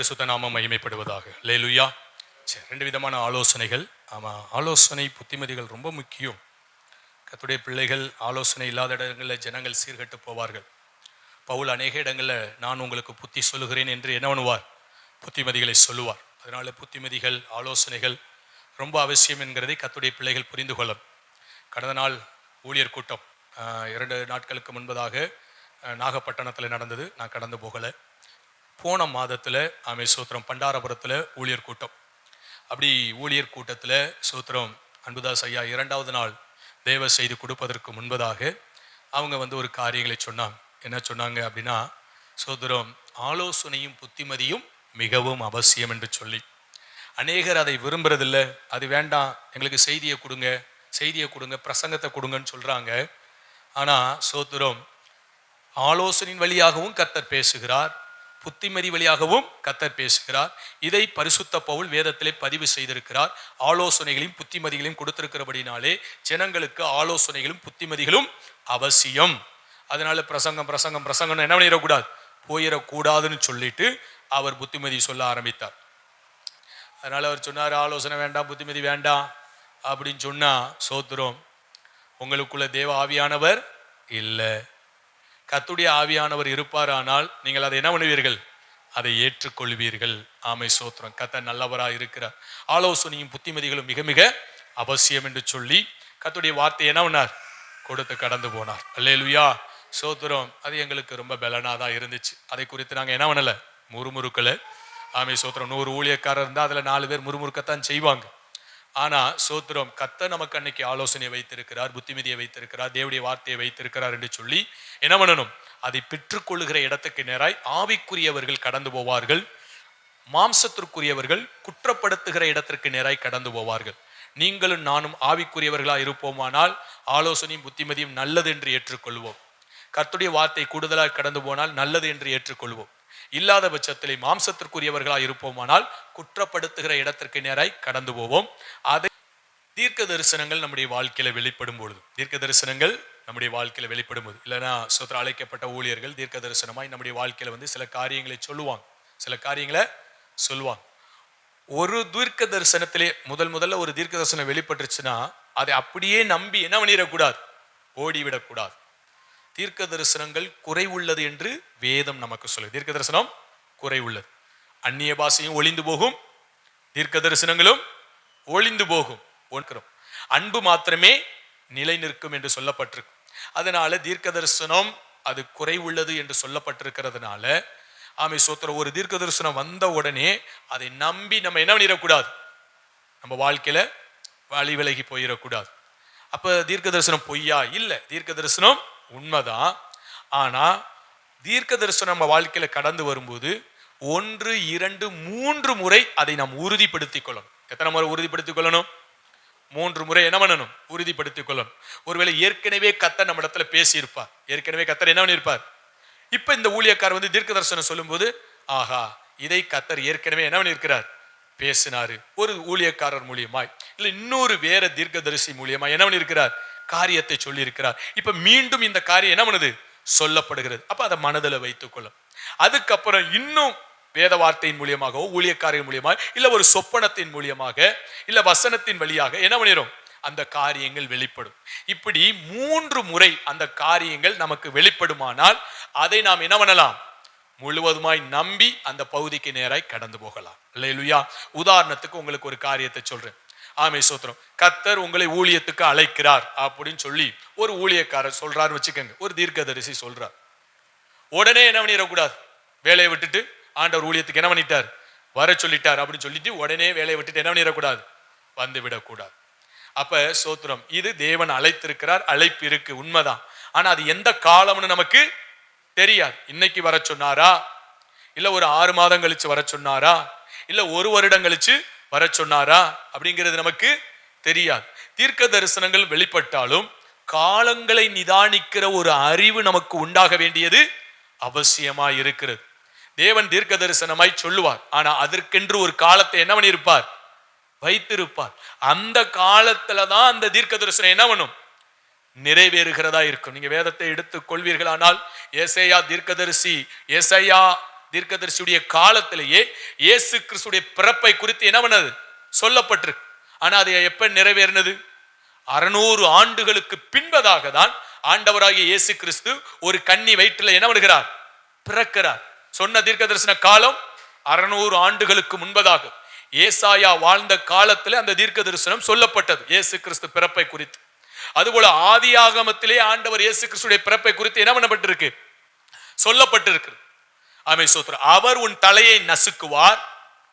பரிசுத்த நாமம் மகிமைப்படுவதாக. லேலுயா சரி ரெண்டு விதமான ஆலோசனைகள். ஆமாம் ஆலோசனை புத்திமதிகள் ரொம்ப முக்கியம். கத்துடைய பிள்ளைகள் ஆலோசனை இல்லாத இடங்களில் ஜனங்கள் சீர்கட்டு போவார்கள். பவுல் அநேக இடங்களில் நான் உங்களுக்கு புத்தி சொல்லுகிறேன் என்று என்ன பண்ணுவார்? புத்திமதிகளை சொல்லுவார். அதனால் புத்திமதிகள் ஆலோசனைகள் ரொம்ப அவசியம் என்கிறதை கத்துடைய பிள்ளைகள் புரிந்து கொள்ளும் கடந்த நாள் ஊழியர் கூட்டம் இரண்டு நாட்களுக்கு முன்பதாக நாகப்பட்டினத்தில் நடந்தது. நான் கடந்து போகலை. போன மாதத்தில் ஆமை சூத்திரம் பண்டாரபுரத்தில் ஊழியர் கூட்டம். அப்படி ஊழியர் கூட்டத்தில் சூத்திரம் அன்புதாஸ் ஐயா இரண்டாவது நாள் தேவ செய்தி கொடுப்பதற்கு முன்பதாக அவங்க வந்து ஒரு காரியங்களை சொன்னாங்க. என்ன சொன்னாங்க அப்படின்னா சோதரம் ஆலோசனையும் புத்திமதியும் மிகவும் அவசியம் என்று சொல்லி. அநேகர் அதை விரும்புறதில்ல. அது வேண்டாம் எங்களுக்கு செய்தியை கொடுங்க செய்தியை கொடுங்க பிரசங்கத்தை கொடுங்கன்னு சொல்கிறாங்க ஆனால் சோத்திரம் ஆலோசனையின் வழியாகவும் கர்த்தர் பேசுகிறார். புத்திமதி வழியாகவும் கத்தர் பேசுகிறார். இதை பரிசுத்த பவுல் வேதத்திலே பதிவு செய்திருக்கிறார். ஆலோசனைகளையும் புத்திமதிகளையும் கொடுத்திருக்கிறபடினாலே ஜனங்களுக்கு ஆலோசனைகளும் புத்திமதிகளும் அவசியம். அதனால பிரசங்கம் பிரசங்கம் பிரசங்கம்னு என்ன பண்ணிடக்கூடாது? போயிடக்கூடாதுன்னு சொல்லிட்டு அவர் புத்திமதி சொல்ல ஆரம்பித்தார். அதனால் அவர் சொன்னார் ஆலோசனை வேண்டாம் புத்திமதி வேண்டாம். அப்படின்னு சொன்னால் சோத்துரும் உங்களுக்குள்ள தேவ ஆவியானவர் இல்லை. கத்துடைய ஆவியானவர் இருப்பாரானால் நீங்கள் அதை என்ன பண்ணுவீர்கள்? அதை ஏற்றுக்கொள்வீர்கள். ஆமை சோத்திரம். கத்த நல்லவராக இருக்கிறார். ஆலோசனையும் புத்திமதிகளும் மிக மிக அவசியம் என்று சொல்லி கத்துடைய வார்த்தை என்ன பண்ணார்? கொடுத்து கடந்து போனார். அல்லேலுயா. சோத்திரம் அது எங்களுக்கு ரொம்ப பலனாக தான் இருந்துச்சு. அதை குறித்து நாங்கள் என்ன பண்ணலை? முறுமுறுக்கல. ஆமை சோத்திரம் நூறு ஊழியக்காரர் இருந்தால் அதில் நாலு பேர் முறுமுறுக்கத்தான் செய்வாங்க. ஆனா சோத்திரம் கத்த நமக்கு அன்னைக்கு ஆலோசனை வைத்திருக்கிறார் புத்திமதியை வைத்திருக்கிறார் தேவடைய வார்த்தையை வைத்திருக்கிறார் என்று சொல்லி என்ன பண்ணணும்? அதை பெற்றுக்கொள்ளுகிற இடத்துக்கு நேராய் ஆவிக்குரியவர்கள் கடந்து போவார்கள். மாம்சத்திற்குரியவர்கள் குற்றப்படுத்துகிற இடத்திற்கு நேராய் கடந்து போவார்கள். நீங்களும் நானும் ஆவிக்குரியவர்களாக இருப்போமானால் ஆலோசனையும் புத்திமதியும் நல்லது என்று ஏற்றுக்கொள்வோம். கர்த்துடைய வார்த்தை கூடுதலாக கடந்து போனால் நல்லது என்று ஏற்றுக்கொள்வோம். இல்லாத பட்சத்திலே மாம்சத்திற்குரியவர்களா இருப்போமானால் குற்றப்படுத்துகிற இடத்திற்கு நேராய் கடந்து போவோம். அதை தீர்க்க தரிசனங்கள் நம்முடைய வாழ்க்கையில வெளிப்படும் பொழுது தீர்க்க தரிசனங்கள் நம்முடைய வாழ்க்கையில வெளிப்படும் போது இல்லைன்னா சுத்திர அழைக்கப்பட்ட ஊழியர்கள் தீர்க்க தரிசனமாய் நம்முடைய வாழ்க்கையில வந்து சில காரியங்களை சொல்லுவாங்க. சில காரியங்களை சொல்லுவாங்க. ஒரு தீர்க்க தரிசனத்திலே முதல் முதல்ல ஒரு தீர்க்க தரிசனம் வெளிப்பட்டுருச்சுன்னா அதை அப்படியே நம்பி என்ன பண்ணிடக்கூடாது? ஓடிவிடக்கூடாது. தீர்க்க தரிசனங்கள் குறைவுள்ளது என்று வேதம் நமக்கு சொல்லுது. தீர்க்க தரிசனம் குறைவுள்ளது. அந்நிய பாஷையும் ஒளிந்து போகும் தீர்க்க தரிசனங்களும் ஒளிந்து போகும். ஒன்றும். அன்பு மாத்திரமே நிலை நிற்கும் என்று சொல்லப்பட்டிருக்கு அதனால தீர்க்க தரிசனம் அது குறைவுள்ளது என்று சொல்லப்பட்டிருக்கிறதுனால ஆமை சோத்திர ஒரு தீர்க்க தரிசனம் வந்த உடனே அதை நம்பி நம்ம என்ன பண்ணிடக்கூடாது? நம்ம வாழ்க்கையில வழி விலகி போயிடக்கூடாது. அப்ப தீர்க்க தரிசனம் பொய்யா? இல்லை. தீர்க்க தரிசனம் உண்மைதான். ஆனால் தீர்க்க தரிசனம் நம்ம வாழ்க்கையில் கடந்து வரும்போது ஒன்று இரண்டு மூன்று முறை அதை நாம் உறுதிப்படுத்திக் கொள்ளணும். எத்தனை முறை உறுதிப்படுத்திக் கொள்ளணும்? மூன்று முறை என்ன பண்ணணும்? உறுதிப்படுத்திக் கொள்ளணும். ஒருவேளை ஏற்கனவே கத்த நம்ம இடத்துல பேசியிருப்பார். ஏற்கனவே கத்தர் என்ன பண்ணியிருப்பார்? இப்போ இந்த ஊழியக்காரர் வந்து தீர்க்க தரிசனம் சொல்லும்போது ஆஹா இதை கத்தர் ஏற்கனவே என்ன பண்ணியிருக்கிறார்? பேசினாரு. ஒரு ஊழியக்காரர் மூலியமாய். இல்லை இன்னொரு வேற தீர்க்கதரிசி மூலியமா என்ன பண்ணியிருக்கிறார்? காரியத்தை சொல்லியிருக்கிறார். இப்ப மீண்டும் இந்த காரியம் என்ன பண்ணுது? சொல்லப்படுகிறது. அப்ப அதை மனதில் வைத்துக்கொள்ளும் அதுக்கப்புறம் இன்னும் வேத வார்த்தையின் மூலியமாகவோ ஊழியக்காரின் மூலியமாக இல்ல ஒரு சொப்பனத்தின் மூலியமாக இல்ல வசனத்தின் வழியாக என்ன பண்ணிடும் அந்த காரியங்கள் வெளிப்படும். இப்படி மூன்று முறை அந்த காரியங்கள் நமக்கு வெளிப்படுமானால் அதை நாம் என்ன பண்ணலாம்? முழுவதுமாய் நம்பி அந்த பகுதிக்கு நேராய் கடந்து போகலாம். இல்லையா உதாரணத்துக்கு உங்களுக்கு ஒரு காரியத்தை சொல்றேன். ஆமை சோத்திரம். கத்தர் உங்களை ஊழியத்துக்கு அழைக்கிறார் அப்படின்னு சொல்லி ஒரு ஊழியக்காரர் சொல்றாரு வச்சுக்கோங்க. ஒரு தீர்க்கதரிசி சொல்றார். உடனே என்ன பண்ணிடக்கூடாது? வேலையை விட்டுட்டு ஆண்டவர் ஊழியத்துக்கு என்ன பண்ணிட்டார்? வர சொல்லிட்டார் அப்படின்னு சொல்லிட்டு உடனே வேலையை விட்டுட்டு என்ன பண்ணிடக்கூடாது? வந்து விடக்கூடாது. அப்ப சோத்திரம் இது தேவன் அழைத்திருக்கிறார் அழைப்பு இருக்கு உண்மைதான். ஆனா அது எந்த காலம்னு நமக்கு தெரியாது. இன்னைக்கு வர சொன்னாரா? இல்ல ஒரு ஆறு மாதம் கழிச்சு வர சொன்னாரா? இல்ல ஒரு வருடம் கழிச்சு வர சொன்னாரா? அப்படிங்கிறது நமக்கு தெரியாது. தீர்க்க தரிசனங்கள் வெளிப்பட்டாலும் காலங்களை நிதானிக்கிற ஒரு அறிவு நமக்கு உண்டாக வேண்டியது அவசியமா இருக்கிறது. தேவன் தீர்க்க தரிசனமாய் சொல்லுவார். ஆனா அதற்கென்று ஒரு காலத்தை என்ன பண்ணியிருப்பார்? வைத்திருப்பார். அந்த காலத்துல தான் அந்த தீர்க்க தரிசனம் என்ன பண்ணும்? நிறைவேறுகிறதா இருக்கும். நீங்க வேதத்தை எடுத்துக் கொள்வீர்களானால் ஏசையா தீர்க்கதரிசி ஏசையா தீர்க்கதரிசியுடைய காலத்திலேயே இயேசு கிறிஸ்துடைய பிறப்பை குறித்து என்ன பண்ணது? சொல்லப்பட்டிருக்கு. ஆனால் அது எப்ப நிறைவேறினது? அறுநூறு ஆண்டுகளுக்கு பின்பதாக தான் ஆண்டவராகிய இயேசு கிறிஸ்து ஒரு கன்னி வயிற்றில் என்ன பண்ணுகிறார்? பிறக்கிறார். சொன்ன தீர்க்க தரிசன காலம் அறுநூறு ஆண்டுகளுக்கு முன்பதாக. ஏசாயா வாழ்ந்த காலத்தில் அந்த தீர்க்க தரிசனம் சொல்லப்பட்டது இயேசு கிறிஸ்து பிறப்பை குறித்து. அதுபோல ஆதி ஆகமத்திலே ஆண்டவர் இயேசு கிறிஸ்துடைய பிறப்பை குறித்து என்ன பண்ணப்பட்டிருக்கு? சொல்லப்பட்டிருக்கு ஆமை ஸ்தோத்திரம். அவர் உன் தலையை நசுக்குவார்.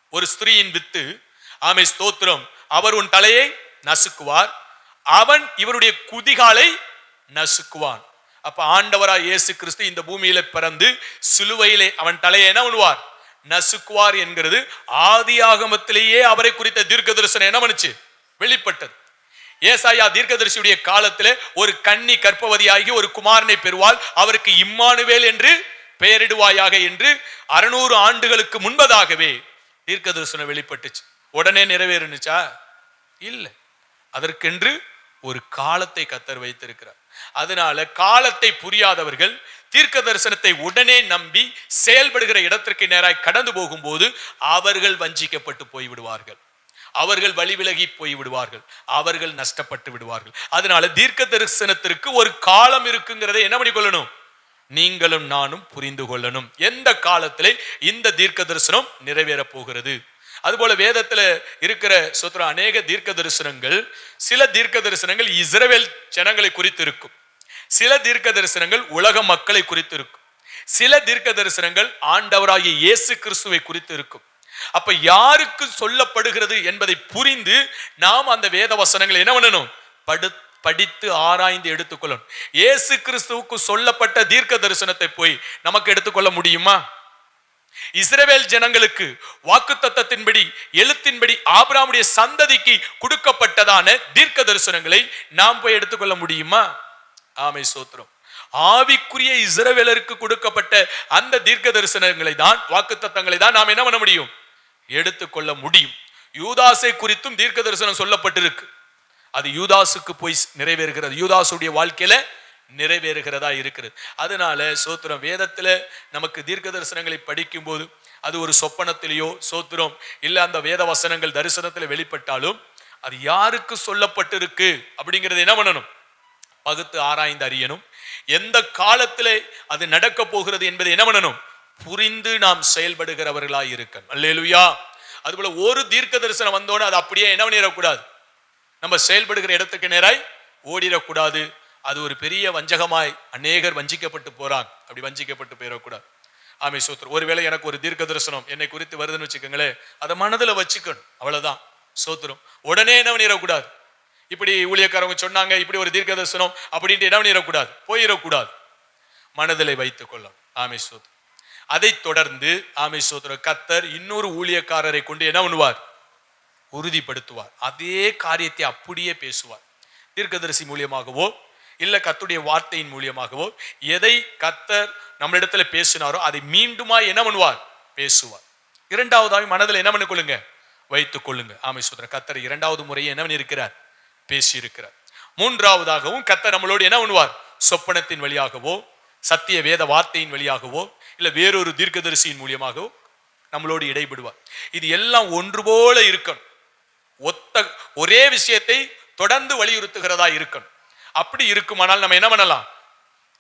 ஒரு ஸ்திரீயின் வித்து. ஆமை ஸ்தோத்திரம். அவர் உன் தலையை நசுக்குவார். அவன் இவருடைய குதிகாலை நசுக்குவான். அப்ப ஆண்டவரா இயேசு கிறிஸ்து இந்த பூமியில பிறந்து சிலுவையிலே அவன் தலையை என்ன பண்ணுவார்? நசுக்குவார் என்கிறது ஆதி ஆகமத்திலேயே அவரை குறித்த தீர்க்க தரிசனம் என்ன பண்ணுச்சு? வெளிப்பட்டது. ஏசாயா தீர்க்கதரிசியுடைய காலத்திலே ஒரு கன்னி கற்பவதியாகி ஒரு குமாரனை பெறுவாள். அவருக்கு இம்மானுவேல் என்று பெயரிடுவாயாக என்று அறுநூறு ஆண்டுகளுக்கு முன்பதாகவே தீர்க்க தரிசனம் வெளிப்பட்டுச்சு. உடனே நிறைவேறுனுச்சா? இல்லை. அதற்கென்று ஒரு காலத்தை கத்தர் வைத்திருக்கிறார். அதனால காலத்தை புரியாதவர்கள் தீர்க்க தரிசனத்தை உடனே நம்பி செயல்படுகிற இடத்திற்கு நேராய் கடந்து போகும்போது அவர்கள் வஞ்சிக்கப்பட்டு போய்விடுவார்கள். அவர்கள் வழிவிலகி போய் விடுவார்கள் அவர்கள் நஷ்டப்பட்டு விடுவார்கள். அதனால தீர்க்க தரிசனத்திற்கு ஒரு காலம் இருக்குங்கிறதை என்ன பண்ணிக்கொள்ளணும்? நீங்களும் நானும் புரிந்து கொள்ளணும். எந்த காலத்திலே இந்த தீர்க்க தரிசனம் நிறைவேற போகிறது? அதுபோல வேதத்துல இருக்கிற சொத்துற அநேக தீர்க்க தரிசனங்கள் சில தீர்க்க தரிசனங்கள் இஸ்ரவேல் ஜனங்களை குறித்து இருக்கும் சில தீர்க்க தரிசனங்கள் உலக மக்களை குறித்து இருக்கும் சில தீர்க்க தரிசனங்கள் ஆண்டவராகிய இயேசு கிறிஸ்துவை குறித்து இருக்கும் அப்ப யாருக்கு சொல்லப்படுகிறது என்பதை புரிந்து நாம் அந்த வேத வசனங்களை என்ன பண்ணணும்? படுத்து படித்து ஆராய்ந்து எடுத்துக்கொள்ளணும். இயேசு கிறிஸ்துவுக்கு சொல்லப்பட்ட தீர்க்க தரிசனத்தை போய் நமக்கு எடுத்துக்கொள்ள முடியுமா? இஸ்ரேவேல் ஜனங்களுக்கு வாக்கு தத்தத்தின்படி எழுத்தின்படி ஆபிராமுடைய சந்ததிக்கு கொடுக்கப்பட்டதான தீர்க்க தரிசனங்களை நாம் போய் எடுத்துக்கொள்ள முடியுமா? ஆமை சோத்திரம். ஆவிக்குரிய இஸ்ரவேலருக்கு கொடுக்கப்பட்ட அந்த தீர்க்க தரிசனங்களை தான் வாக்கு தத்தங்களை தான் நாம் என்ன பண்ண முடியும்? எடுத்துக்கொள்ள முடியும். யூதாசை குறித்தும் தீர்க்க தரிசனம் சொல்லப்பட்டிருக்கு. அது யூதாசுக்கு போய் நிறைவேறுகிறது. யூதாசுடைய வாழ்க்கையில நிறைவேறுகிறதா இருக்கிறது. அதனால சோத்திரம் வேதத்துல நமக்கு தீர்க்க தரிசனங்களை படிக்கும் போது அது ஒரு சொப்பனத்திலேயோ சோத்திரம் இல்ல அந்த வேத வசனங்கள் தரிசனத்துல வெளிப்பட்டாலும் அது யாருக்கு சொல்லப்பட்டிருக்கு அப்படிங்கறது என்ன பண்ணணும்? பகுத்து ஆராய்ந்து அறியணும். எந்த காலத்தில் அது நடக்க போகிறது என்பதை என்ன பண்ணணும்? புரிந்து நாம் செயல்படுகிறவர்களாய் இருக்கணும். அல்லேலுயா. அதுபோல ஒரு தீர்க்க தரிசனம் வந்தோன்னு அது அப்படியே என்ன பண்ணிடக்கூடாது? நம்ம செயல்படுகிற இடத்துக்கு நேராய் ஓடிடக்கூடாது. அது ஒரு பெரிய வஞ்சகமாய் அநேகர் வஞ்சிக்கப்பட்டு போறாங்க. அப்படி வஞ்சிக்கப்பட்டு போயிடக்கூடாது. ஆமை சோத்திரம் ஒருவேளை எனக்கு ஒரு தீர்க்க தரிசனம் என்னை குறித்து வருதுன்னு வச்சுக்கோங்களேன் அதை மனதில் வச்சுக்கணும். அவ்வளோதான் சோத்திரம் உடனே என்ன பண்ணிடக்கூடாது? இப்படி ஊழியக்காரவங்க சொன்னாங்க இப்படி ஒரு தீர்க்க தரிசனம் அப்படின்ட்டு என்ன பண்ணிடக்கூடாது? போயிடக்கூடாது. மனதில் வைத்துக் கொள்ளும் ஆமை சோத்திரம் அதை தொடர்ந்து ஆமை சோத்திரம் கத்தர் இன்னொரு ஊழியக்காரரை கொண்டு என்ன பண்ணுவார்? உறுதிப்படுத்துவார். அதே காரியத்தை அப்படியே பேசுவார். தீர்க்கதரிசி மூலியமாகவோ இல்லை கத்துடைய வார்த்தையின் மூலியமாகவோ எதை கத்தர் நம்மளிடத்துல பேசினாரோ அதை மீண்டுமா என்ன பண்ணுவார்? பேசுவார். இரண்டாவதாக மனதில் என்ன பண்ணிக்கொள்ளுங்க வைத்துக் கொள்ளுங்க. ஆமை சோதரன் கத்தர் இரண்டாவது முறையை என்ன இருக்கிறார் பேசியிருக்கிறார். மூன்றாவதாகவும் கத்தர் நம்மளோடு என்ன பண்ணுவார்? சொப்பனத்தின் வழியாகவோ சத்திய வேத வார்த்தையின் வழியாகவோ இல்லை வேறொரு தீர்க்கதரிசியின் மூலியமாகவோ நம்மளோடு இடைபடுவார். இது எல்லாம் ஒன்று போல இருக்கணும். ஒத்த ஒரே விஷயத்தை தொடர்ந்து வலியுறுத்துகிறதா இருக்கணும். அப்படி இருக்குமானால் நம்ம என்ன பண்ணலாம்?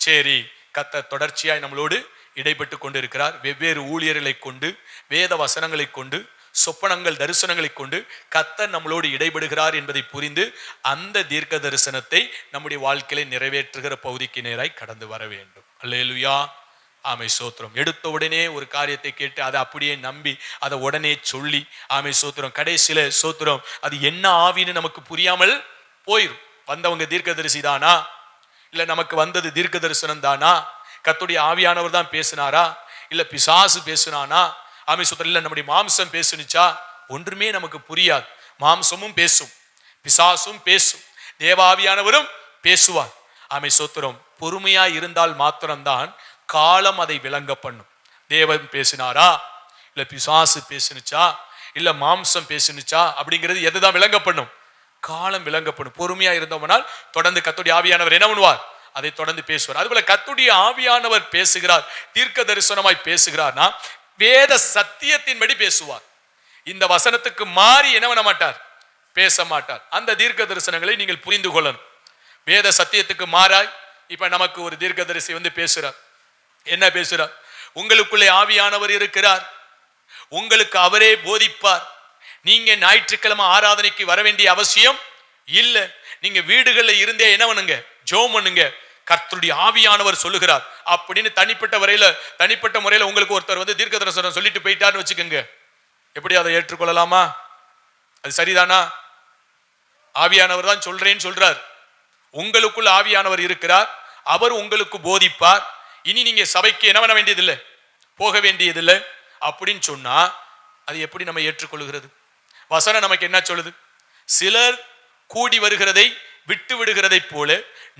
சரி கத்த தொடர்ச்சியாய் நம்மளோடு இடைப்பட்டு கொண்டிருக்கிறார். வெவ்வேறு ஊழியர்களை கொண்டு வேத வசனங்களை கொண்டு சொப்பனங்கள் தரிசனங்களை கொண்டு கத்த நம்மளோடு இடைபடுகிறார் என்பதை புரிந்து அந்த தீர்க்க தரிசனத்தை நம்முடைய வாழ்க்கையில நிறைவேற்றுகிற பகுதிக்கு நேராய் கடந்து வர வேண்டும். அல்லேலுயா. ஆமை சோத்திரம். எடுத்த உடனே ஒரு காரியத்தை கேட்டு அதை அப்படியே நம்பி அதை உடனே சொல்லி ஆமை சோத்திரம். கடைசியில சோத்திரம் அது என்ன ஆவின்னு நமக்கு புரியாமல் போயிடும் வந்தவங்க தீர்க்கதரிசி தானா? இல்ல நமக்கு வந்தது தீர்க்க தரிசனம் தானா? கத்துடைய ஆவியானவர் தான் பேசினாரா? இல்ல பிசாசு பேசுனானா? ஆமை சோத்திரம். இல்ல நம்முடைய மாம்சம் பேசுனுச்சா? ஒன்றுமே நமக்கு புரியாது. மாம்சமும் பேசும். பிசாசும் பேசும். தேவாவியானவரும் பேசுவார். ஆமை சோத்திரம். பொறுமையா இருந்தால் மாத்திரம்தான் காலம் அதை விளங்க பண்ணும். தேவன் பேசினாரா? இல்லை பிசாசு பேசினுச்சா? இல்லை மாம்சம் பேசினுச்சா? அப்படிங்கிறது எது தான் விளங்க பண்ணும்? காலம் விளங்க பண்ணும். பொறுமையா இருந்தோம்னால் தொடர்ந்து கத்துடைய ஆவியானவர் என்ன பண்ணுவார்? அதை தொடர்ந்து பேசுவார். அதுபோல கத்துடைய ஆவியானவர் பேசுகிறார் தீர்க்க தரிசனமாய் பேசுகிறார்னா வேத சத்தியத்தின்படி பேசுவார். இந்த வசனத்துக்கு மாறி என்ன பண்ண மாட்டார்? பேச மாட்டார். அந்த தீர்க்க தரிசனங்களை நீங்கள் புரிந்து கொள்ளணும். வேத சத்தியத்துக்கு மாறாய் இப்ப நமக்கு ஒரு தீர்க்க தரிசி வந்து பேசுறார். என்ன பேசுறார் உங்களுக்குள்ளே ஆவியானவர் இருக்கிறார். உங்களுக்கு அவரே போதிப்பார். நீங்க ஞாயிற்றுக்கிழமை ஆராதனைக்கு வர வேண்டிய அவசியம் இல்லை. நீங்க வீடுகளில் இருந்தே என்ன பண்ணுங்க? ஜோம் பண்ணுங்க. கர்த்தருடைய ஆவியானவர் சொல்லுகிறார். அப்படின்னு தனிப்பட்ட வரையில தனிப்பட்ட முறையில உங்களுக்கு ஒருத்தர் வந்து தீர்க்க தரிசனம் சொல்லிட்டு போயிட்டாருன்னு வச்சுக்கோங்க. எப்படி அதை ஏற்றுக்கொள்ளலாமா? அது சரிதானா? ஆவியானவர் தான் சொல்றேன்னு சொல்றார். உங்களுக்குள் ஆவியானவர் இருக்கிறார். அவர் உங்களுக்கு போதிப்பார். இனி நீங்க சபைக்கு என்ன பண்ண வேண்டியதில்லை? போக வேண்டியதில்லை. அப்படின்னு சொன்னா அது எப்படி நம்ம ஏற்றுக்கொள்கிறது? வசனம் நமக்கு என்ன சொல்லுது? சிலர் கூடி வருகிறதை விட்டு விடுகிறதை போல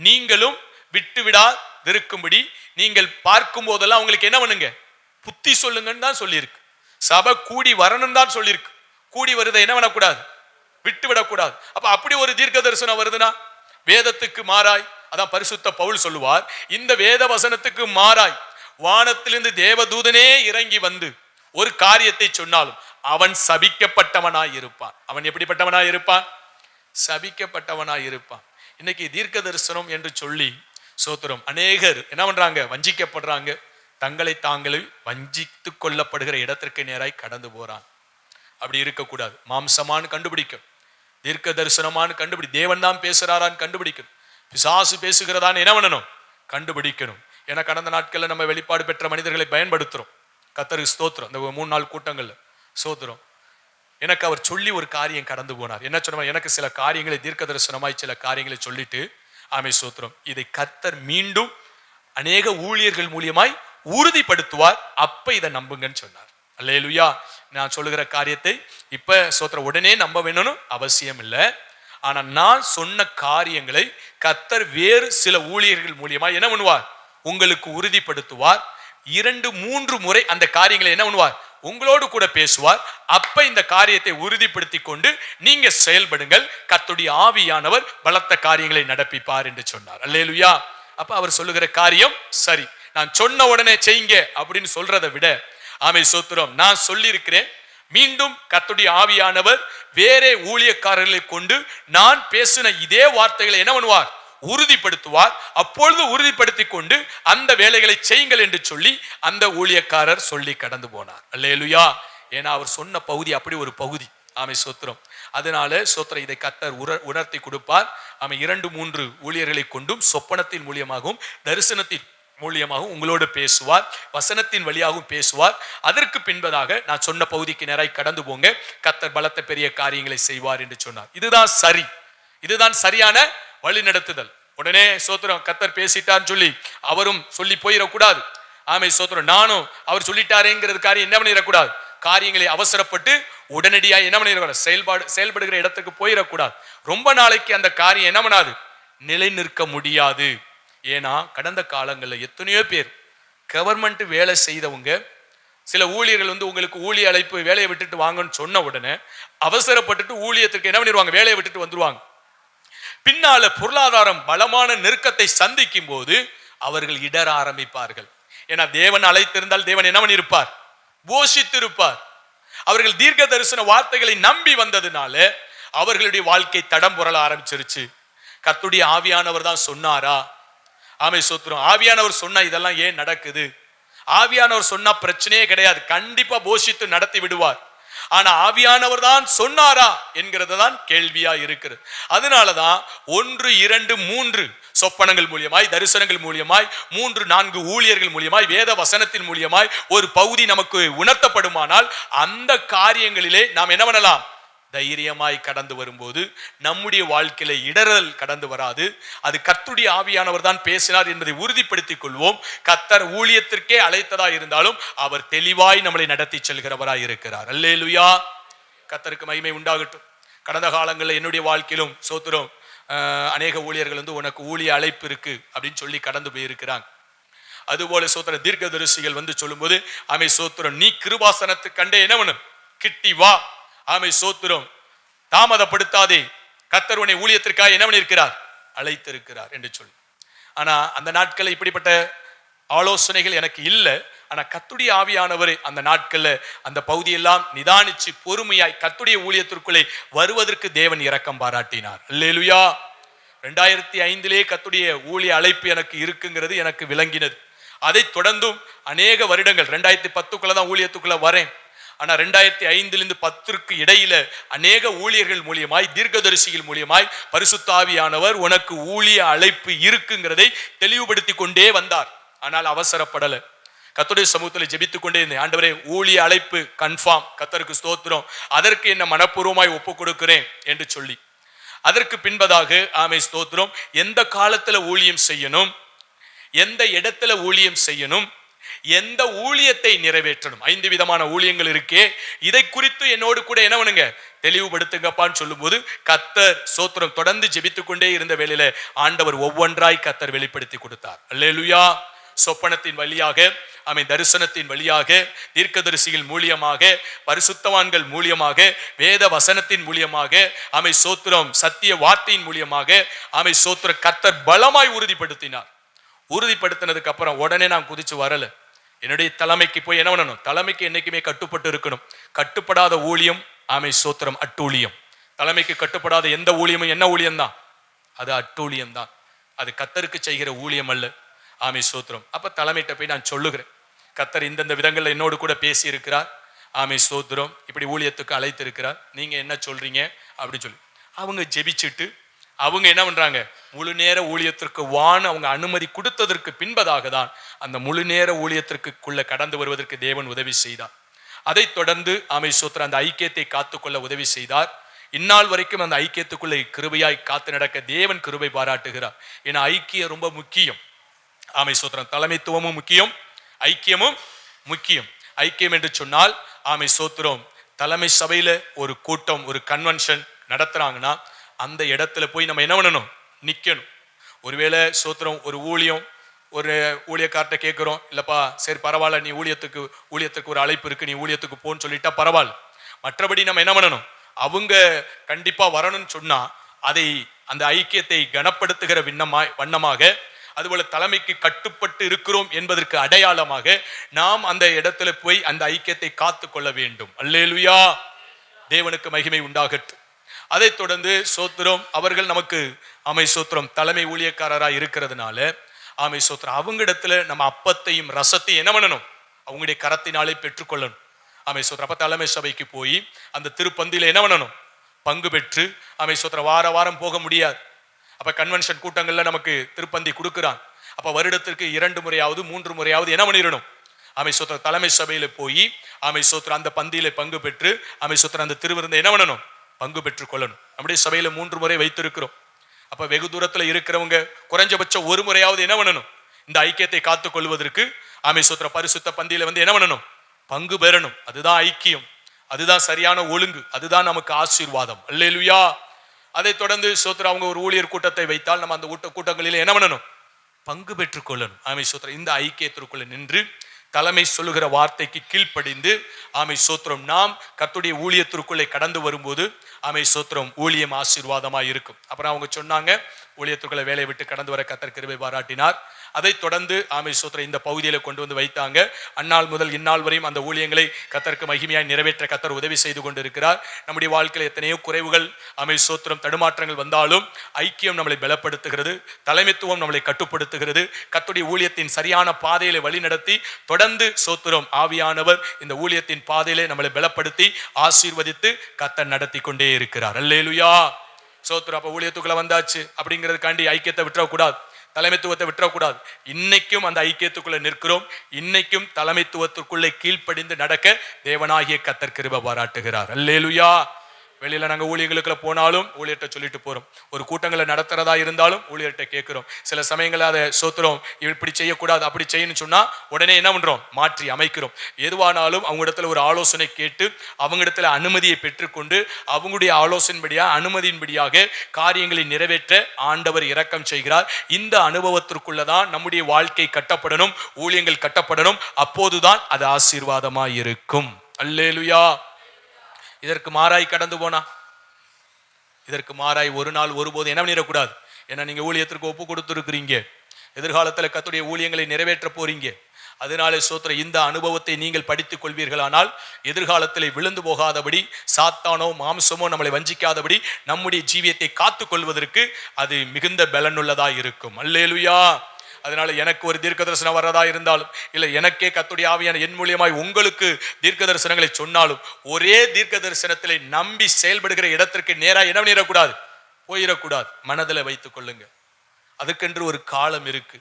நீங்களும் விட்டு விடாதிருக்கும்படி நீங்கள் பார்க்கும் போதெல்லாம் உங்களுக்கு என்ன பண்ணுங்க? புத்தி சொல்லுங்கன்னு தான் சொல்லியிருக்கு. சபை கூடி வரணும் தான் சொல்லியிருக்கு. கூடி வருதை என்ன பண்ணக்கூடாது? விட்டு விடக்கூடாது. அப்ப அப்படி ஒரு தீர்க்க தரிசனம் வருதுன்னா வேதத்துக்கு மாறாய் அதான் பரிசுத்த பவுல் சொல்லுவார் இந்த வேத வசனத்துக்கு மாறாய். வானத்திலிருந்து தேவதூதனே இறங்கி வந்து ஒரு காரியத்தை சொன்னாலும் அவன் சபிக்கப்பட்டவனாய் இருப்பான். அவன் எப்படிப்பட்டவனாய் இருப்பான்? சபிக்கப்பட்டவனாய் இருப்பான். இன்னைக்கு தீர்க்க தரிசனம் என்று சொல்லி சோத்திரம் அநேகர் என்ன பண்றாங்க? வஞ்சிக்கப்படுறாங்க. தங்களை தாங்களே வஞ்சித்து கொள்ளப்படுகிற இடத்திற்கு நேராய் கடந்து போறான். அப்படி இருக்கக்கூடாது. மாம்சமான்னு கண்டுபிடிக்கும். தீர்க்க தரிசனமான்னு கண்டுபிடி தேவன் தான் பேசுறாரான்னு கண்டுபிடிக்கும். பிசாசு பேசுகிறதான்னு என்ன பண்ணணும்? கண்டுபிடிக்கணும். ஏன்னா கடந்த நாட்களில் நம்ம வெளிப்பாடு பெற்ற மனிதர்களை பயன்படுத்துகிறோம் கத்தருக்கு ஸ்தோத்திரம். இந்த மூணு நாள் கூட்டங்களில் ஸ்தோத்திரம். எனக்கு அவர் சொல்லி ஒரு காரியம் கடந்து போனார். என்ன சொன்ன எனக்கு சில காரியங்களை தீர்க்க தரிசனமாய் சில காரியங்களை சொல்லிட்டு ஆமை சோத்திரம் இதை கத்தர் மீண்டும் அநேக ஊழியர்கள் மூலியமாய் உறுதிப்படுத்துவார். அப்ப இதை நம்புங்கன்னு சொன்னார். அல்லேலுயா. நான் சொல்லுகிற காரியத்தை இப்ப சோத்திர உடனே நம்ப வேணும்னு அவசியம் இல்லை ஆனா நான் சொன்ன காரியங்களை கத்தர் வேறு சில ஊழியர்கள் மூலியமா என்ன பண்ணுவார்? உங்களுக்கு உறுதிப்படுத்துவார். இரண்டு மூன்று முறை அந்த காரியங்களை என்ன பண்ணுவார்? உங்களோடு கூட பேசுவார். அப்ப இந்த காரியத்தை உறுதிப்படுத்தி கொண்டு நீங்க செயல்படுங்கள். கத்துடைய ஆவியானவர் பலத்த காரியங்களை நடப்பிப்பார் என்று சொன்னார். அல்லேலுயா. அப்ப அவர் சொல்லுகிற காரியம் சரி. நான் சொன்ன உடனே செய்யுங்க அப்படின்னு சொல்றதை விட ஆமை சோத்திரம். நான் சொல்லியிருக்கிறேன். மீண்டும் கத்துடைய ஆவியானவர் வேறே ஊழியக்காரர்களை கொண்டு நான் பேசின இதே வார்த்தைகளை என்ன பண்ணுவார்? உறுதிப்படுத்துவார். அப்பொழுது உறுதிப்படுத்தி கொண்டு அந்த வேலைகளை செய்யுங்கள் என்று சொல்லி அந்த ஊழியக்காரர் சொல்லி கடந்து போனார். அல்லேலுயா. ஏன்னா அவர் சொன்ன பகுதி அப்படி ஒரு பகுதி. ஆமை சோத்திரம். அதனால சோத்திரம் இதை கத்தர் உர உணர்த்தி கொடுப்பார். ஆமை இரண்டு மூன்று ஊழியர்களை கொண்டும் சொப்பனத்தின் மூலியமாகவும் தரிசனத்தின் மூலியமாகவும் உங்களோடு பேசுவார் வசனத்தின் வழியாகவும் பேசுவார். அதற்கு பின்பதாக நான் சொன்ன பகுதிக்கு நேராய் கடந்து போங்க. கத்தர் பலத்த பெரிய காரியங்களை செய்வார் என்று சொன்னார். இதுதான் சரி. இதுதான் சரியான வழிநடத்துதல். உடனே சோத்திரம் கத்தர் பேசிட்டான்னு சொல்லி அவரும் சொல்லி போயிடக்கூடாது. ஆமை சோத்திரம் நானும் அவர் சொல்லிட்டாரேங்கிறது காரியம் என்ன பண்ணிடக்கூடாது? காரியங்களை அவசரப்பட்டு உடனடியாக என்ன பண்ணிடக்கூடாது? செயல்பாடு செயல்படுகிற இடத்துக்கு போயிடக்கூடாது. ரொம்ப நாளைக்கு அந்த காரியம் என்ன பண்ணாது? நிலை நிற்க முடியாது. ஏன்னா கடந்த காலங்களில் எத்தனையோ பேர் கவர்மெண்ட் வேலை செய்தவங்க சில ஊழியர்கள் வந்து உங்களுக்கு ஊழிய அழைப்பு வேலையை விட்டுட்டு வாங்கன்னு சொன்ன உடனே அவசரப்பட்டுட்டு ஊழியத்திற்கு என்ன பண்ணிடுவாங்க? வேலையை விட்டுட்டு வந்துருவாங்க. பின்னால பொருளாதாரம் பலமான நெருக்கத்தை சந்திக்கும் போது அவர்கள் இடர ஆரம்பிப்பார்கள். ஏன்னா தேவன் அழைத்திருந்தால் தேவன் என்ன பண்ணியிருப்பார்? போஷித்திருப்பார். அவர்கள் தீர்க்க தரிசன வார்த்தைகளை நம்பி வந்ததுனால அவர்களுடைய வாழ்க்கை தடம் புரள ஆரம்பிச்சிருச்சு. கத்துடைய ஆவியானவர் தான் சொன்னாரா? ஆமை சோத்துரும். ஆவியானவர் சொன்னா இதெல்லாம் ஏன் நடக்குது? ஆவியானவர் சொன்னா பிரச்சனையே கிடையாது. கண்டிப்பா போஷித்து நடத்தி விடுவார். ஆனா ஆவியானவர் தான் சொன்னாரா என்கிறது தான் கேள்வியா இருக்கிறது. அதனாலதான் ஒன்று இரண்டு மூன்று சொப்பனங்கள் மூலியமாய் தரிசனங்கள் மூலியமாய் மூன்று நான்கு ஊழியர்கள் மூலியமாய் வேத வசனத்தின் மூலியமாய் ஒரு பகுதி நமக்கு உணர்த்தப்படுமானால் அந்த காரியங்களிலே நாம் என்ன பண்ணலாம்? தைரியமாய் கடந்து வரும்போது நம்முடைய வாழ்க்கையில இடரல் கடந்து வராது. அது கத்துடைய ஆவியானவர் தான் பேசினார் என்பதை உறுதிப்படுத்திக் கொள்வோம். கத்தர் ஊழியத்திற்கே அழைத்ததா இருந்தாலும் அவர் தெளிவாய் நம்மளை நடத்தி செல்கிறவராய் இருக்கிறார். அல்லேலுயா. கத்தருக்கு மகிமை உண்டாகட்டும். கடந்த காலங்களில் என்னுடைய வாழ்க்கையிலும் சோத்திரம் அநேக ஊழியர்கள் வந்து உனக்கு ஊழிய அழைப்பு இருக்கு அப்படின்னு சொல்லி கடந்து போயிருக்கிறாங்க. அதுபோல சோத்திர தீர்க்கதரிசிகள் வந்து சொல்லும்போது அமை சோத்திரம் நீ கிருபாசனத்து கண்டே என்ன பண்ணும் கிட்டி வா. ஆமை சோத்திரம் தாமதப்படுத்தாதே. கத்தர் உன்னை ஊழியத்திற்காக என்ன பண்ணியிருக்கிறார்? அழைத்திருக்கிறார் என்று சொல்லி. ஆனா அந்த நாட்களில் இப்படிப்பட்ட ஆலோசனைகள் எனக்கு இல்லை. ஆனா கத்துடைய ஆவியானவர் அந்த நாட்கள்ல அந்த பகுதியெல்லாம் நிதானிச்சு பொறுமையாய் கத்துடைய ஊழியத்திற்குள்ளே வருவதற்கு தேவன் இரக்கம் பாராட்டினார். அல்லேலுயா! ரெண்டாயிரத்தி ஐந்திலே கத்துடைய ஊழிய அழைப்பு எனக்கு இருக்குங்கிறது எனக்கு விளங்கினது. அதை தொடர்ந்தும் அநேக வருடங்கள் ரெண்டாயிரத்தி பத்துக்குள்ள தான் ஊழியத்துக்குள்ள வரேன். ஆனா ரெண்டாயிரத்தி ஐந்திலிருந்து பத்திற்கு இடையில அநேக ஊழியர்கள் மூலியமாய் தீர்க்கதரிசிகள் மூலியமாய் பரிசுத்தாவியானவர் உனக்கு ஊழிய அழைப்பு இருக்குங்கிறதை தெளிவுபடுத்தி கொண்டே வந்தார். ஆனால் அவசரப்படல. கத்தருடைய சமூகத்தில் ஜெபித்து கொண்டே இருந்தேன். ஆண்டவரே ஊழிய அழைப்பு கன்ஃபார்ம் கத்தருக்கு ஸ்தோத்திரம். அதற்கு என்ன மனப்பூர்வமாய் ஒப்பு கொடுக்கிறேன் என்று சொல்லி. அதற்கு பின்பதாக ஆமை ஸ்தோத்திரம். எந்த காலத்துல ஊழியம் செய்யணும்? எந்த இடத்துல ஊழியம் செய்யணும்? எந்த ஊழியத்தை நிறைவேற்றணும்? ஐந்து விதமான ஊழியங்கள் இருக்கே. இதை குறித்து என்னோடு கூட என்ன பண்ணுங்க? தெளிவுபடுத்துங்கப்பான்னு சொல்லும்போது கத்தர் சோத்திரம் தொடர்ந்து ஜெபித்துக் கொண்டே இருந்த வேளையில ஆண்டவர் ஒவ்வொன்றாய் கத்தர் வெளிப்படுத்தி கொடுத்தார். அல்லேலுயா. சொப்பனத்தின் வழியாக அமை தரிசனத்தின் வழியாக தீர்க்கதரிசிகள் மூலியமாக பரிசுத்தவான்கள் மூலியமாக வேத வசனத்தின் மூலியமாக அமை சோத்திரம் சத்திய வார்த்தையின் மூலியமாக அமை சோத்திர கத்தர் பலமாய் உறுதிப்படுத்தினார். உறுதிப்படுத்தினதுக்கு அப்புறம் உடனே நான் குதிச்சு வரல. என்னுடைய தலைமைக்கு போய் என்ன பண்ணணும்? தலைமைக்கு என்னைக்குமே கட்டுப்பட்டு இருக்கணும். கட்டுப்படாத ஊழியம் ஆமை சோத்திரம் அட்டூழியம். தலைமைக்கு கட்டுப்படாத எந்த ஊழியமும் என்ன ஊழியம் தான் அது அட்டூழியம் தான் அது கத்தருக்கு செய்கிற ஊழியம் அல்ல ஆமை சோத்திரம். அப்ப தலைமையிட்ட போய் நான் சொல்லுகிறேன். கத்தர் இந்தந்த விதங்களில் என்னோடு கூட பேசி இருக்கிறார் ஆமை சோத்திரம் இப்படி ஊழியத்துக்கு அழைத்து இருக்கிறார் நீங்க என்ன சொல்றீங்க? அப்படின்னு சொல்லி. அவங்க ஜெபிச்சுட்டு அவங்க என்ன பண்றாங்க? முழு நேர ஊழியத்திற்கு வான் அவங்க அனுமதி கொடுத்ததற்கு பின்பதாக தான் அந்த முழு நேர ஊழியத்திற்குள்ள கடந்து வருவதற்கு தேவன் உதவி செய்தார். அதைத் தொடர்ந்து ஆமை சூத்திர அந்த ஐக்கியத்தை காத்துக்கொள்ள உதவி செய்தார். இந்நாள் வரைக்கும் அந்த ஐக்கியத்துக்குள்ள கிருபையாய் காத்து நடக்க தேவன் கிருபை பாராட்டுகிறார். ஏன்னா ஐக்கியம் ரொம்ப முக்கியம். ஆமை சோத்திரம் தலைமைத்துவமும் முக்கியம் ஐக்கியமும் முக்கியம். ஐக்கியம் என்று சொன்னால் ஆமை சோத்திரம் தலைமை சபையில ஒரு கூட்டம் ஒரு கன்வென்ஷன் நடத்துறாங்கன்னா அந்த இடத்துல போய் நம்ம என்ன பண்ணணும்? நிற்கணும் ஒருவேளை சோத்திரம் ஒரு ஊழியம் ஒரு ஊழியக்கார்ட்ட கேட்குறோம் இல்லைப்பா சரி பரவாயில்ல நீ ஊழியத்துக்கு ஊழியத்துக்கு ஒரு அழைப்பு இருக்கு நீ ஊழியத்துக்கு போன்னு சொல்லிட்டா பரவாயில்ல. மற்றபடி நம்ம என்ன பண்ணணும்? அவங்க கண்டிப்பாக வரணும்னு சொன்னால் அதை அந்த ஐக்கியத்தை கனப்படுத்துகிற விண்ணமாய் வண்ணமாக அதுபோல தலைமைக்கு கட்டுப்பட்டு இருக்கிறோம் என்பதற்கு அடையாளமாக நாம் அந்த இடத்துல போய் அந்த ஐக்கியத்தை காத்து கொள்ள வேண்டும். அல்லேலுயா! தேவனுக்கு மகிமை உண்டாகட்டும். அதைத் தொடர்ந்து சோத்திரம் அவர்கள் நமக்கு ஆமை சோத்திரம் தலைமை ஊழியக்காரராக இருக்கிறதுனால ஆமை சோத்திரம் அவங்க இடத்துல நம்ம அப்பத்தையும் ரசத்தையும் என்ன பண்ணணும்? அவங்களுடைய கரத்தினாலே பெற்றுக்கொள்ளணும். ஆமை சோத்திரம் அப்போ தலைமை சபைக்கு போய் அந்த திருப்பந்தியில் என்ன பண்ணணும்? பங்கு பெற்று ஆமை சோத்திரம் வார வாரம் போக முடியாது. அப்போ கன்வென்ஷன் கூட்டங்களில் நமக்கு திருப்பந்தி கொடுக்குறான். அப்போ வருடத்திற்கு இரண்டு முறையாவது மூன்று முறையாவது என்ன பண்ணிடணும்? ஆமை சோத்திரம் தலைமை சபையில் போய் ஆமை சோத்திரம் அந்த பந்தியில் பங்கு பெற்று ஆமை சோத்திரம் அந்த திருவிருந்தை என்ன பண்ணணும்? பங்கு பெற்றுக்கொள்ளணும் நம்முடைய சபையில் மூன்று முறை வைத்திருக்கிறோம். அப்போ வெகு தூரத்தில் இருக்கிறவங்க குறைஞ்சபட்சம் ஒரு முறையாவது என்ன பண்ணணும்? இந்த ஐக்கியத்தை காத்து கொள்வதற்கு ஆமை பரிசுத்த பந்தியில் வந்து என்ன பண்ணணும்? பங்கு பெறணும். அதுதான் ஐக்கியம். அதுதான் சரியான ஒழுங்கு. அதுதான் நமக்கு ஆசீர்வாதம். அல்லேலுயா. அதை தொடர்ந்து சோத்ரா அவங்க ஒரு ஊழியர் கூட்டத்தை வைத்தால் நம்ம அந்த கூட்ட கூட்டங்களில் என்ன பண்ணணும்? பங்கு பெற்றுக்கொள்ளணும் ஆமை இந்த ஐக்கியத்திற்குள்ள நின்று தலைமை சொல்லுகிற வார்த்தைக்கு கீழ்ப்படிந்து ஆமை சோத்திரம் நாம் கத்துடைய ஊழியத்திற்குள்ளே கடந்து வரும்போது ஆமை சோத்திரம் ஊழியம் ஆசீர்வாதமாக இருக்கும் அப்புறம் அவங்க சொன்னாங்க ஊழியத்திற்குள்ளே வேலையை விட்டு கடந்து வர கத்தர் கிருபை பாராட்டினார். அதைத் தொடர்ந்து ஆமை சோத்திரம் இந்த பகுதியில் கொண்டு வந்து வைத்தாங்க. அந்நாள் முதல் இந்நாள் வரையும் அந்த ஊழியங்களை கத்தருக்கு மகிமையாய் நிறைவேற்ற கத்தர் உதவி செய்து கொண்டிருக்கிறார். நம்முடைய வாழ்க்கையில் எத்தனையோ குறைவுகள் ஆமை சோத்திரம் தடுமாற்றங்கள் வந்தாலும் ஐக்கியம் நம்மளை பலப்படுத்துகிறது தலைமைத்துவம் நம்மளை கட்டுப்படுத்துகிறது. கத்துடைய ஊழியத்தின் சரியான பாதையில வழிநடத்தி தொடர்ந்து சோத்திரம் ஆவியானவர் இந்த ஊழியத்தின் பாதையிலே நம்மளை பலப்படுத்தி ஆசீர்வதித்து கத்தர் நடத்தி கொண்டே இருக்கிறார். அல்லேலுயா! சோத்திரம் அப்ப ஊழியத்துக்குள்ள வந்தாச்சு. அப்படிங்கிறதுக்காண்டி ஐக்கியத்தை விட்டுறக்கூடாது. தலைமைத்துவத்தை விட்டுறக்கூடாது. இன்னைக்கும் அந்த ஐக்கியத்துக்குள்ள நிற்கிறோம். இன்னைக்கும் தலைமைத்துவத்திற்குள்ளே கீழ்ப்படிந்து நடக்க தேவனாகிய கத்தர் கிருப பாராட்டுகிறார். அல்லேலுயா. வெளியில நாங்க ஊழியர்களுக்குள்ள போனாலும் ஊழியர்கிட்ட சொல்லிட்டு போறோம். ஒரு கூட்டங்களை நடத்துறதா இருந்தாலும் ஊழியர்கிட்ட கேட்குறோம். சில சமயங்களில் அதை சோத்துறோம். இப்படி செய்யக்கூடாது அப்படி செய்யணும்னு சொன்னா உடனே என்ன பண்றோம்? மாற்றி அமைக்கிறோம். எதுவானாலும் அவங்க இடத்துல ஒரு ஆலோசனை கேட்டு அவங்க இடத்துல அனுமதியை பெற்றுக்கொண்டு அவங்களுடைய ஆலோசனைபடியாக அனுமதியின்படியாக காரியங்களை நிறைவேற்ற ஆண்டவர் இரக்கம் செய்கிறார். இந்த அனுபவத்திற்குள்ளதான் நம்முடைய வாழ்க்கை கட்டப்படணும் ஊழியங்கள் கட்டப்படணும். அப்போதுதான் அது ஆசீர்வாதமாக இருக்கும் அல்லேலுயா. இதற்கு மாறாய் கடந்து போனா? இதற்கு மாறாய் ஒரு நாள் ஒருபோது என்ன பண்ணிடக்கூடாது? ஏன்னா நீங்க ஊழியத்திற்கு ஒப்பு கொடுத்துருக்கிறீங்க. எதிர்காலத்தில் கத்துடைய ஊழியங்களை நிறைவேற்ற போறீங்க. அதனாலே சோத்திர இந்த அனுபவத்தை நீங்கள் படித்துக் கொள்வீர்களானால் எதிர்காலத்தில் விழுந்து போகாதபடி சாத்தானோ மாம்சமோ நம்மளை வஞ்சிக்காதபடி நம்முடைய ஜீவியத்தை காத்துக் கொள்வதற்கு அது மிகுந்த பலனுள்ளதாக இருக்கும். அல்லேலுயா! அதனால எனக்கு ஒரு தீர்க்க தரிசனம் வர்றதா இருந்தாலும் இல்லை எனக்கே கத்துடைய ஆவியான என் மூலியமாய் உங்களுக்கு தீர்க்க தரிசனங்களை சொன்னாலும் ஒரே தீர்க்க தரிசனத்திலே நம்பி செயல்படுகிற இடத்திற்கு நேரா என்ன பண்ணிடக்கூடாது? போயிடக்கூடாது. மனதில் வைத்துக் கொள்ளுங்க அதுக்கென்று ஒரு காலம் இருக்கு.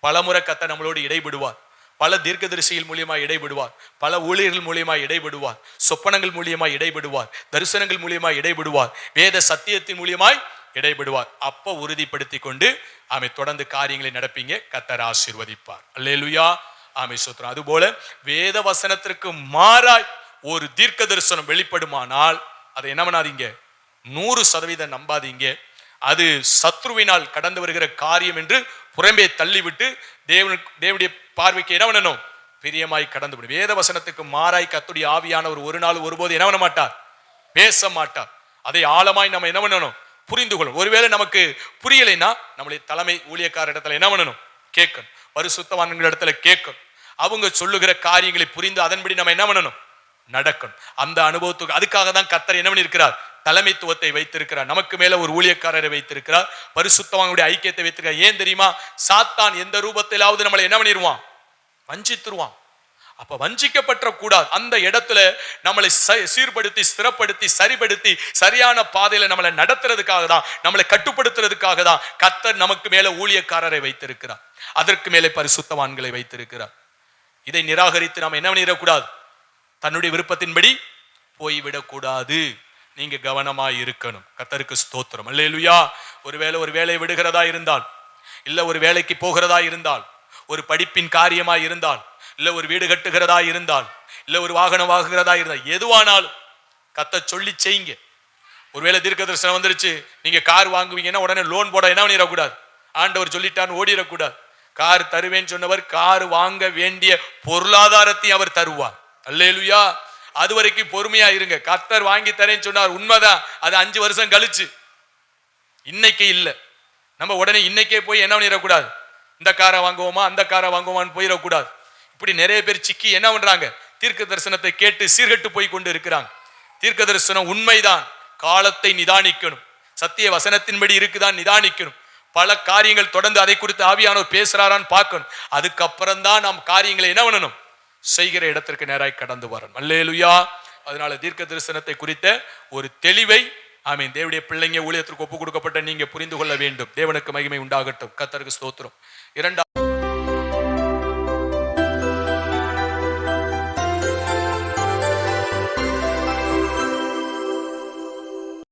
பலமுறை கத்த நம்மளோடு இடைபடுவார். பல தீர்க்கதரிசிகள் மூலியமாக இடைபடுவார். பல ஊழியர்கள் மூலியமாக இடைபடுவார். சொப்பனங்கள் மூலியமாக இடைபடுவார். தரிசனங்கள் மூலியமாக இடைபடுவார். வேத சத்தியத்தின் மூலியமாய் இடைபடுவார். அப்ப உறுதிப்படுத்தி கொண்டு ஆமை தொடர்ந்து காரியங்களை நடப்பீங்க. கத்தர் ஆசீர்வதிப்பார். அல்லேலுயா. ஆமை சோத்திரம். அதுபோல வேத வசனத்திற்கு மாறாய் ஒரு தீர்க்க தரிசனம் வெளிப்படுமானால் அதை என்ன பண்ணாதீங்க? நூறு சதவீதம் நம்பாதீங்க. அது சத்ருவினால் கடந்து வருகிற காரியம் என்று புறம்பே தள்ளிவிட்டு தேவனுக்கு தேவனுடைய பார்வைக்கு என்ன பண்ணணும்? பிரியமாய் கடந்து விடும் வேத வசனத்துக்கு மாறாய் கத்துடைய ஆவியானவர் ஒரு நாள் ஒருபோது என்ன பண்ண மாட்டார்? பேச மாட்டார். அதை ஆழமாய் நம்ம என்ன பண்ணணும்? புரிந்து கொள்ளும் ஒருவேளை நமக்கு புரியலைன்னா நம்முடைய தலைமை ஊழியக்கார இடத்துல என்ன பண்ணணும்? கேட்கணும். பரிசுத்தவான்கள் இடத்துல கேட்கணும். அவங்க சொல்லுகிற காரியங்களை புரிந்து அதன்படி நம்ம என்ன பண்ணணும்? நடக்கணும். அந்த அனுபவத்துக்கு அதுக்காக தான் கத்தர் என்ன பண்ணியிருக்கிறார்? தலைமைத்துவத்தை வைத்திருக்கிறார். நமக்கு மேல ஒரு ஊழியக்காரரை வைத்திருக்கிறார். பரிசுத்தவானுடைய ஐக்கியத்தை வைத்திருக்கிறார். ஏன் தெரியுமா? சாத்தான் எந்த ரூபத்திலாவது நம்மளை என்ன பண்ணிடுவான் வஞ்சித்துருவான். அப்ப வஞ்சிக்கப்பட்ட கூடாது அந்த இடத்துல நம்மளை ச- சீர்படுத்தி ஸ்திரப்படுத்தி சரிபடுத்தி சரியான பாதையில நம்மளை நடத்துறதுக்காக தான் நம்மளை கட்டுப்படுத்துறதுக்காக தான் கத்தர் நமக்கு மேல ஊழியக்காரரை வைத்திருக்கிறார். அதற்கு மேலே பரிசுத்தவான்களை வைத்திருக்கிறார். இதை நிராகரித்து நாம் என்ன பண்ணிடக்கூடாது? தன்னுடைய விருப்பத்தின்படி போய்விடக்கூடாது. நீங்க கவனமா இருக்கணும். கத்தருக்கு ஸ்தோத்திரம். அல்லேலுயா. ஒருவேளை ஒரு வேலையை விடுகிறதா இருந்தால் இல்ல ஒரு வேலைக்கு போகிறதா இருந்தால் ஒரு படிப்பின் காரியமா இருந்தால் இல்லை ஒரு வீடு கட்டுகிறதா இருந்தால் இல்லை ஒரு வாகனம் வாங்குகிறதா இருந்தால் எதுவானாலும் கத்த சொல்லி செய்யுங்க. ஒருவேளை தீர்க்க தரிசனம் வந்துருச்சு நீங்கள் கார் வாங்குவீங்கன்னா உடனே லோன் போட என்ன பண்ணிடக்கூடாது? ஆண்டவர் சொல்லிட்டான்னு ஓடிடக்கூடாது. கார் தருவேன்னு சொன்னவர் கார் வாங்க வேண்டிய பொருளாதாரத்தை அவர் தருவார். அல்லேலுயா. அது வரைக்கும் பொறுமையா இருங்க. கர்த்தர் வாங்கி தரேன்னு சொன்னார். உண்மைதான். அது அஞ்சு வருஷம் கழிச்சு. இன்னைக்கு இல்லை. நம்ம உடனே இன்னைக்கே போய் என்ன பண்ணிடக்கூடாது? இந்த காரை வாங்குவோமா? அந்த காரை வாங்குவோமான்னு போயிடக்கூடாது. இப்படி நிறைய பேர் சிக்கி என்ன பண்றாங்க? தீர்க்க தரிசனத்தை கேட்டு சீர்கெட்டு போய் கொண்டு இருக்கிறாங்க. தீர்க்க தரிசனம் உண்மைதான். காலத்தை நிதானிக்கணும். சத்திய வசனத்தின்படி இருக்குதான் நிதானிக்கணும். பல காரியங்கள் தொடர்ந்து அதை குறித்து ஆவியானவர் பேசுறாரான்னு பார்க்கணும். அதுக்கப்புறம் தான் நாம் காரியங்களை என்ன பண்ணணும்? செய்கிற இடத்திற்கு நேராய் கடந்து வரணும். அல்லேலுயா. அதனால தீர்க்க தரிசனத்தை குறித்த ஒரு தெளிவை ஆமீன். தேவடைய பிள்ளைங்க ஊழியத்திற்கு ஒப்பு கொடுக்கப்பட்ட நீங்க புரிந்து கொள்ள வேண்டும். தேவனுக்கு மகிமை உண்டாகட்டும். கத்தருக்கு ஸ்தோத்திரம். இரண்டாம்